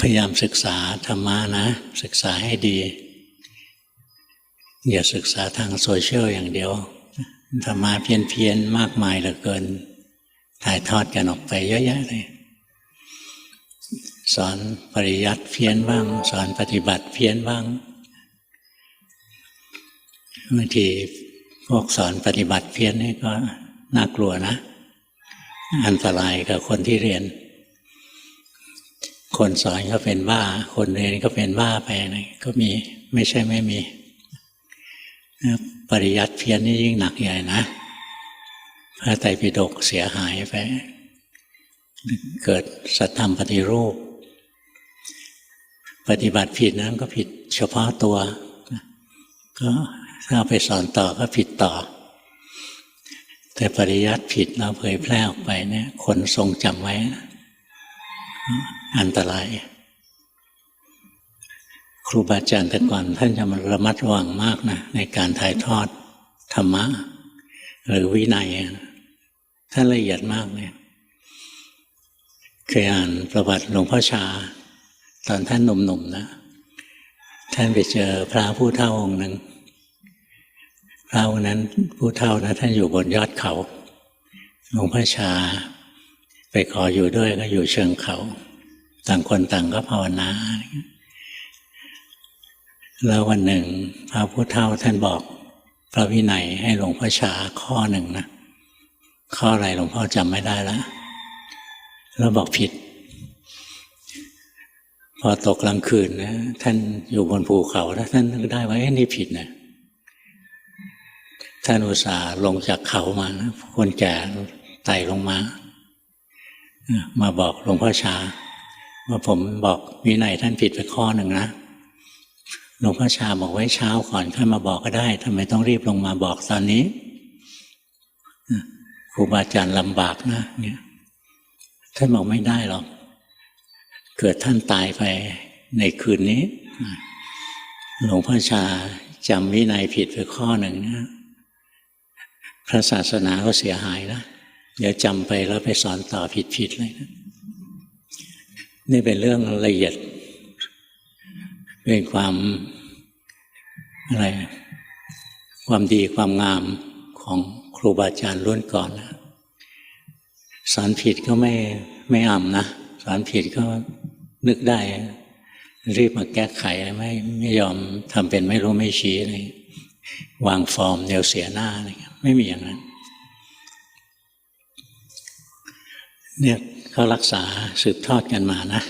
พยายามศึกษาธรรมะนะ ศึกษาให้ดี อย่าศึกษาทางโซเชียลอย่างเดียวธรรมะเพี้ยนเพียนๆมากมายเหลือเกิน ถ่ายทอดกันออกไปเยอะแยะเลย สอนปริยัติเพี้ยนบ้าง สอนปฏิบัติเพี้ยนบ้างบางทีพวกสอนปฏิบัติเพี้ยนนี่ก็น่ากลัวนะ อันตรายกับคนที่เรียน คนสอนก็เป็นบ้า คนเรียนก็เป็นบ้าไปนะก็มีไม่ใช่ไม่มี ปริยัติเพี้ยนนี่ยิ่งหนักใหญ่นะพระไตรปิฎกเสียหายไป เกิดสัตธรรมปฏิรูป ปฏิบัติผิดนั้นก็ผิดเฉพาะตัว ก็ถ้าไปสอนต่อก็ผิดต่อ แต่ปริยัติผิดเราเผยแพร่ออกไปเนี่ย คนทรงจำไว้นะ อันตราย ครูบาอาจารย์แต่ก่อนท่านจะมาระมัดระวังมากนะในการถ่ายทอดธรรมะ หรือวินัยท่านละเอียดมากเลยเคยอ่านประวัติหลวงพ่อชา ตอนท่านหนุ่มๆนะ ท่านไปเจอพระผู้เฒ่าองค์หนึ่งพระองค์นั้นผู้เฒ่านะท่านอยู่บนยอดเขาหลวงพ่อชา ไปขออยู่ด้วยก็อยู่เชิงเขา ต่างคนต่างก็ภาวนา แล้ววันหนึ่ง พระพุทธเจ้าท่านบอกพระวินัยให้หลวงพ่อชาข้อหนึ่งนะ ข้ออะไรหลวงพ่อจำไม่ได้แล้วแล้วบอกผิด พอตกกลางคืนนะท่านอยู่บนภูเขาแล้วท่านนึกได้ว่าเอ๊ะนี่ผิดนะท่านอุตส่าห์ลงจากเขามานะคนแก่ไต่ลงมา มาบอกหลวงพ่อชา ว่าผมบอกวินัยท่านผิดไปข้อหนึ่งนะหลวงพ่อชาบอกไว้เช้าก่อนค่อยมาบอกก็ได้ทำไมต้องรีบลงมาบอกตอนนี้ครูบาอาจารย์ลำบากนะเนี่ยท่านบอกไม่ได้หรอกเกิดท่านตายไปในคืนนี้หลวงพ่อชาจำวินัยผิดไปข้อหนึ่งนะพระศาสนาก็เสียหายนะ เดี๋ยวจำไปแล้วไปสอนต่อผิดๆเลยนะนี่เป็นเรื่องละเอียด เป็นความอะไร ความดีความงามของครูบาอาจารย์รุ่นก่อนนะสอนผิดก็ไม่ไม่อ่ำนะ สอนผิดก็นึกได้ รีบมาแก้ไขไม่ไม่ยอมทำเป็นไม่รู้ไม่ชี้อะไรวางฟอร์มเดี๋ยวเสียหน้าอะไรไม่มีอย่างนั้น เนี่ยเขารักษาสืบทอดกันมานะ